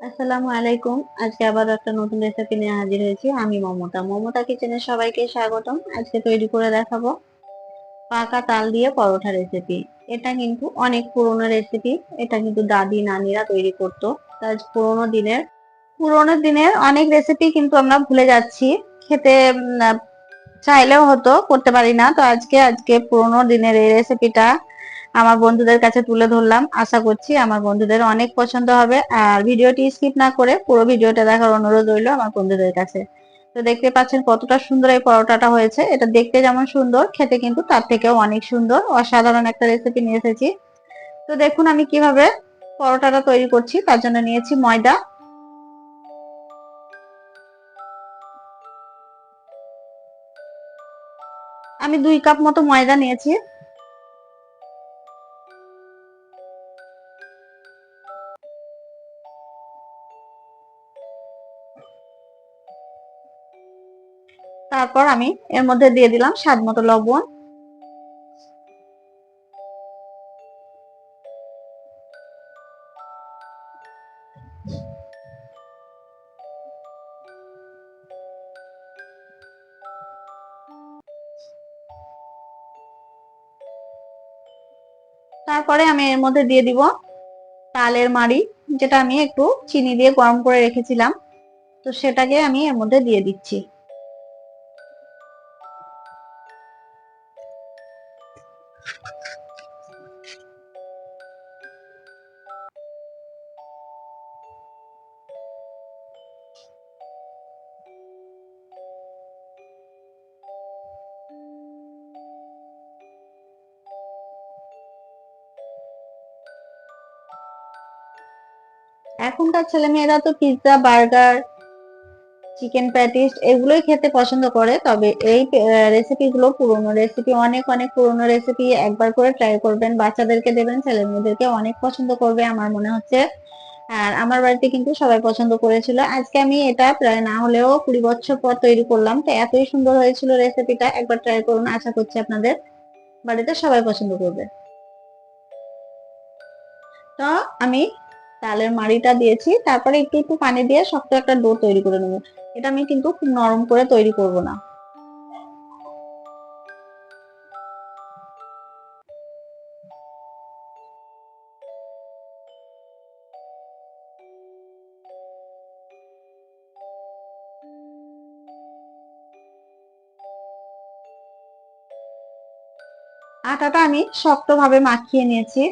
আসসালামু আলাইকুম। আজকে আবার একটা নতুন রেসিপি নিয়ে হাজির হয়েছি। আমি মমতা। মমতা কিচেনে সবাইকে স্বাগতম। আজকে তৈরি করে দেখাবো পাকা তাল দিয়ে পরোটা রেসিপি এটা কিন্তু অনেক পুরনো রেসিপি এটা কিন্তু দাদি নানিরা তৈরি করতো। তাই পুরোনো দিনের পুরোনো দিনের অনেক রেসিপি কিন্তু আমরা ভুলে যাচ্ছি। খেতে চাইলেও হতো করতে পারি না। তো আজকে আজকে পুরোনো দিনের এই রেসিপিটা আমার বন্ধুদের কাছে তুলে ধরলাম। আশা করছি আমার বন্ধুদের অনেক পছন্দ হবে। আর ভিডিওটি স্কিপ না করে পুরো ভিডিওটা দেখার অনুরোধ রইল আমার বন্ধুদের কাছে। তো দেখতে পাচ্ছেন কতটা সুন্দর এই পরোটাটা হয়েছে। এটা দেখতে যেমন সুন্দর, খেতে কিন্তু তার থেকেও অনেক সুন্দর। অসাধারণ একটা রেসিপি নিয়ে এসেছি। তো দেখুন আমি কীভাবে পরোটাটা তৈরি করছি। তার জন্য নিয়েছি ময়দা। আমি দুই কাপ মতো ময়দা নিয়েছি। তারপর আমি এর মধ্যে দিয়ে দিলাম স্বাদ মতো লবণ। তারপরে আমি এর মধ্যে দিয়ে দিব তালের মাড়ি, যেটা আমি একটু চিনি দিয়ে গরম করে রেখেছিলাম। তো সেটাকে আমি এর মধ্যে দিয়ে দিচ্ছি। এখনকার ছেলেমেয়েরা তো পিৎজা বার্গার চিকেন প্যাটিস এগুলোই খেতে পছন্দ করে, তবে এই রেসিপি গুলো পুরোনো রেসিপি অনেক অনেক পুরোনো রেসিপি একবার করে ট্রাই করবেন। বাচ্চাদেরকে দেবেন ছেলে মেয়েদেরকে অনেক পছন্দ করবে আমার মনে হচ্ছে। আর আমার বাড়িতে কিন্তু সবাই পছন্দ করেছিল। আজকে আমি এটা প্রায় না হলেও কুড়ি বছর পর তৈরি করলাম। তো এতই সুন্দর হয়েছিল রেসিপিটা একবার ট্রাই করুন, আশা করছি আপনাদের বাড়িতে সবাই পছন্দ করবে। তো আমি তালের মাড়িটা দিয়েছি, তারপরে একটু একটু পানি দিয়ে শক্ত একটা ডো তৈরি করে নেব। এটা আমি কিন্তু খুব নরম করে তৈরি করব না। আটাটা আমি শক্তভাবে মাখিয়ে নিয়েছি।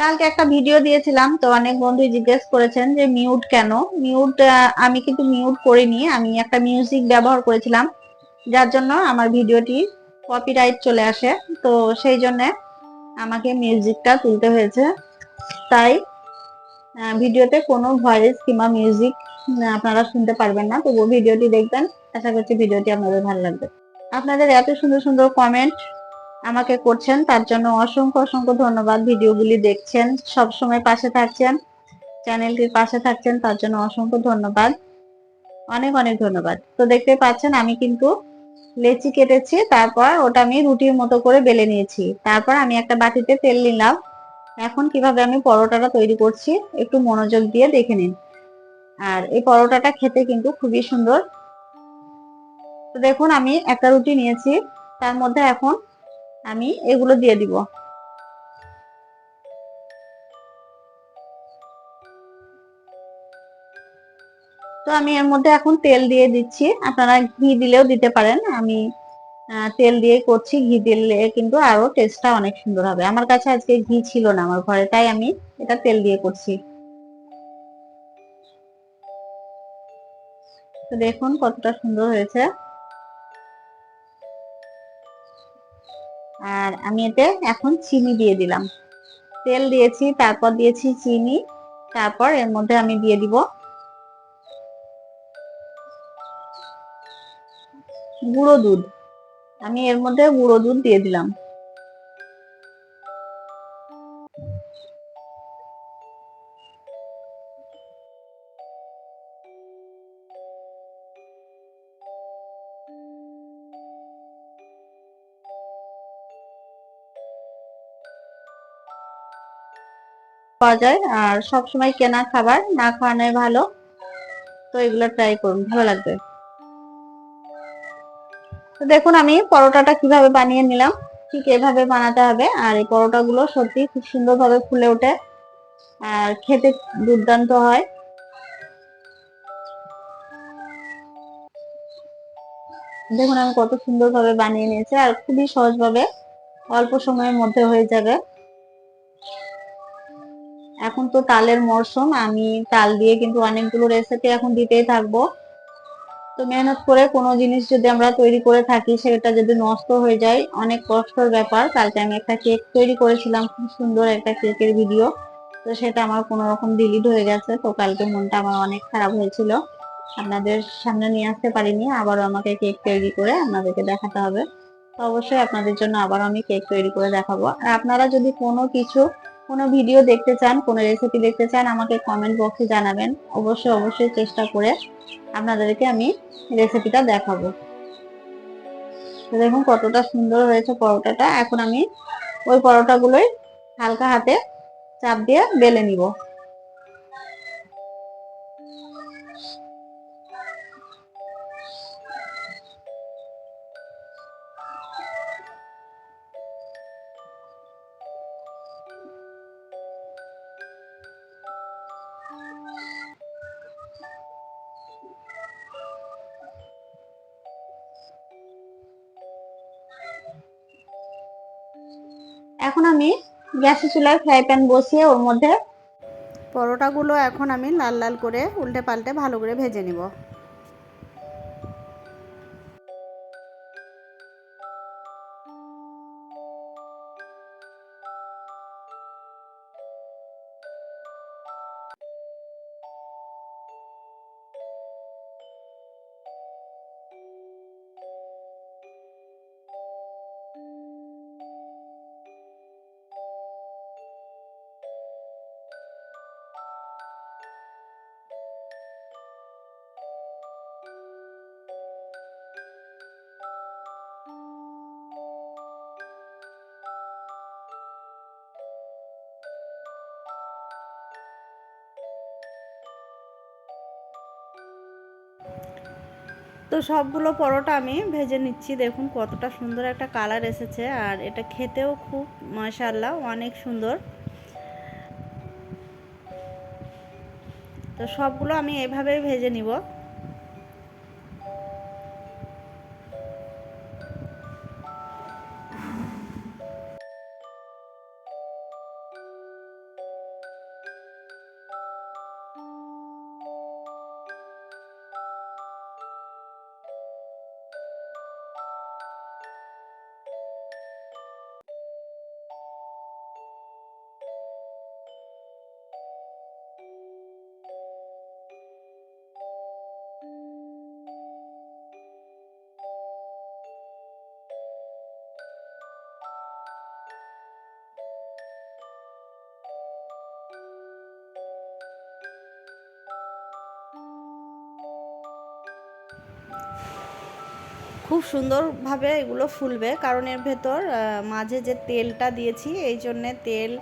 কালকে একটা ভিডিও দিয়েছিলাম, তো অনেক বন্ধু জিজ্ঞেস করেছেন যে মিউট কেন? মিউট আমি কিন্তু মিউট করিনি, আমি একটা মিউজিক ব্যবহার করেছিলাম, যার জন্য আমার ভিডিওটি কপিরাইট চলে আসে। তো সেই জন্য আমাকে মিউজিকটা তুলতে হয়েছে। তাই ভিডিওতে কোনো ভয়েস কিংবা মিউজিক আপনারা শুনতে পারবেন না। তবুও ভিডিওটি দেখবেন। আশা করছি ভিডিওটি আপনাদের ভালো লাগবে। আপনাদের এত সুন্দর সুন্দর কমেন্ট আমাকে করছেন, তার জন্য অসংখ্য অসংখ্য ধন্যবাদ। ভিডিওগুলি দেখছেন সব সময় পাশে থাকছেন চ্যানেলটির পাশে থাকছেন, তার জন্য অসংখ্য ধন্যবাদ। অনেক অনেক ধন্যবাদ। তো দেখতে পাচ্ছেন, আমি কিন্তু লেচি কেটেছি, তারপর ওটা আমি রুটির মতো করে বেলে নিয়েছি। তারপর আমি একটা বাটিতে তেল নিলাম। এখন কীভাবে আমি পরোটাটা তৈরি করছি, একটু মনোযোগ দিয়ে দেখে নিন। আর এই পরোটাটা খেতে কিন্তু খুবই সুন্দর। তো দেখুন, আমি একটা রুটি নিয়েছি, তার মধ্যে এখন আমি এগুলো দিয়ে দিব। তো আমি এর মধ্যে এখন তেল দিয়ে দিচ্ছি। আপনারা ঘি দিলেও দিতে পারেন। আমি তেল দিয়ে করছি। ঘি দিলে কিন্তু আরও টেস্টটা অনেক সুন্দর হবে। আমার কাছে আজকে ঘি ছিল না আমার ঘরে, তাই আমি এটা তেল দিয়ে করছি। তো দেখুন কতটা সুন্দর হয়েছে। আর আমি এতে এখন চিনি দিয়ে দিলাম। তেল দিয়েছি, তারপর দিয়েছি চিনি। তারপর এর মধ্যে আমি দিয়ে দিব গুঁড়ো দুধ। আমি এর মধ্যে গুঁড়ো দুধ দিয়ে দিলাম। পাওয়া যায়। আর সবসময় কেনা খাবার না খাওয়ানোই ভালো। তো এগুলো ট্রাই করুন, ভালো লাগবে। তো দেখুন, আমি পরোটাটা কীভাবে বানিয়ে নিলাম, ঠিক এভাবে বানাতে হবে। আর এই পরোটাগুলো সত্যি খুব সুন্দরভাবে ফুলে ওঠে। আর খেতে দুর্দান্ত হয়। দেখুন, আমি কত সুন্দরভাবে বানিয়ে নিয়েছি। আর খুবই সহজভাবে, অল্প সময়ের মধ্যে হয়ে যাবে। এখন তো তালের মরশুম আমি তাল দিয়ে কিন্তু অনেকগুলো রেসিপি এখন দিতেই থাকব। তো মেহনত করে কোনো জিনিস যদি আমরা তৈরি করে থাকি, সেটা যদি নষ্ট হয়ে যায়, অনেক কষ্টর ব্যাপার। কালকে আমি একটা কেক তৈরি করেছিলাম, খুব সুন্দর একটা কেকের ভিডিও তো সেটা আমার কোনো রকম ডিলিট হয়ে গেছে, তো কালকে মনটা আমার অনেক খারাপ হয়েছিল। আপনাদের সামনে নিয়ে আসতে পারিনি, আবারও আমাকে কেক তৈরি করে আপনাদেরকে দেখাতে হবে। তো অবশ্যই আপনাদের জন্য আবার আমি কেক তৈরি করে দেখাবো। আর আপনারা যদি কোনো কিছু কোনো ভিডিও দেখতে চান, কোনো রেসিপি দেখতে চান, আমাকে কমেন্ট বক্সে জানাবেন। অবশ্যই অবশ্যই চেষ্টা করে আপনাদেরকে আমি রেসিপিটা দেখাবো। তো দেখুন কতটা সুন্দর হয়েছে পরোটাটা। এখন আমি ওই পরোটাগুলোই হালকা হাতে চাপ দিয়ে বেলে নিব। এখন আমি গ্যাসের চুলায় ফ্রাই প্যান বসিয়ে ওর মধ্যে পরোটাগুলো এখন আমি লাল লাল করে উল্টে পাল্টে ভালো করে ভেজে নিব। তো সবগুলো পরোটা আমি ভেজে নিচ্ছি। দেখুন কতটা সুন্দর একটা কালার এসেছে আর এটা খেতেও খুব মাশাল্লাহ অনেক সুন্দর। তো সবগুলো আমি এভাবেই ভেজে নিব। খুব সুন্দরভাবে এগুলো ফুলবে, কারণ এর ভেতর মাঝে যে তেলটা দিয়েছি, এই জন্যে তেল,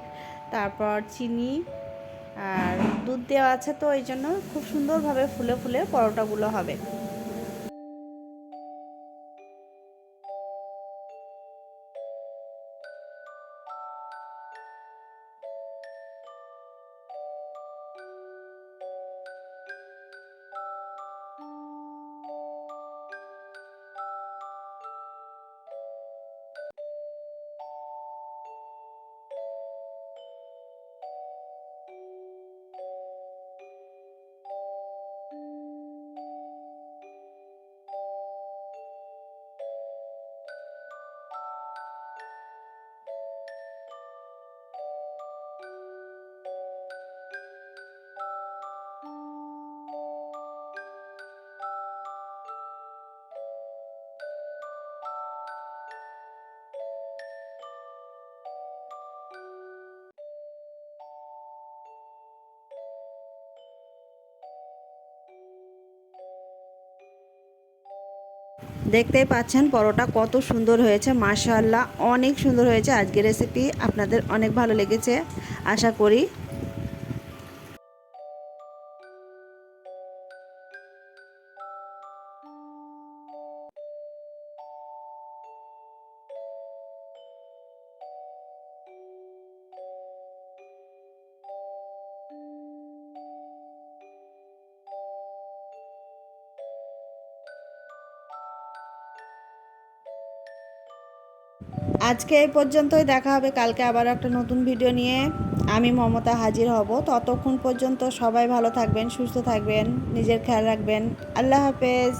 তারপর চিনি আর দুধ দেওয়া আছে, তো এই জন্য খুব সুন্দরভাবে ফুলে ফুলে পরোটাগুলো হবে। দেখতেই পাচ্ছেন পরোটা কত সুন্দর হয়েছে মাশাল্লাহ অনেক সুন্দর হয়েছে। আজকের রেসিপি আপনাদের অনেক ভালো লেগেছে, আশা করি। আজকে এই পর্যন্তই, দেখা হবে কালকে আবার একটা নতুন ভিডিও নিয়ে। আমি মমতা হাজির হব। ততক্ষণ পর্যন্ত সবাই ভালো থাকবেন, সুস্থ থাকবেন, নিজের খেয়াল রাখবেন। আল্লাহ হাফেজ।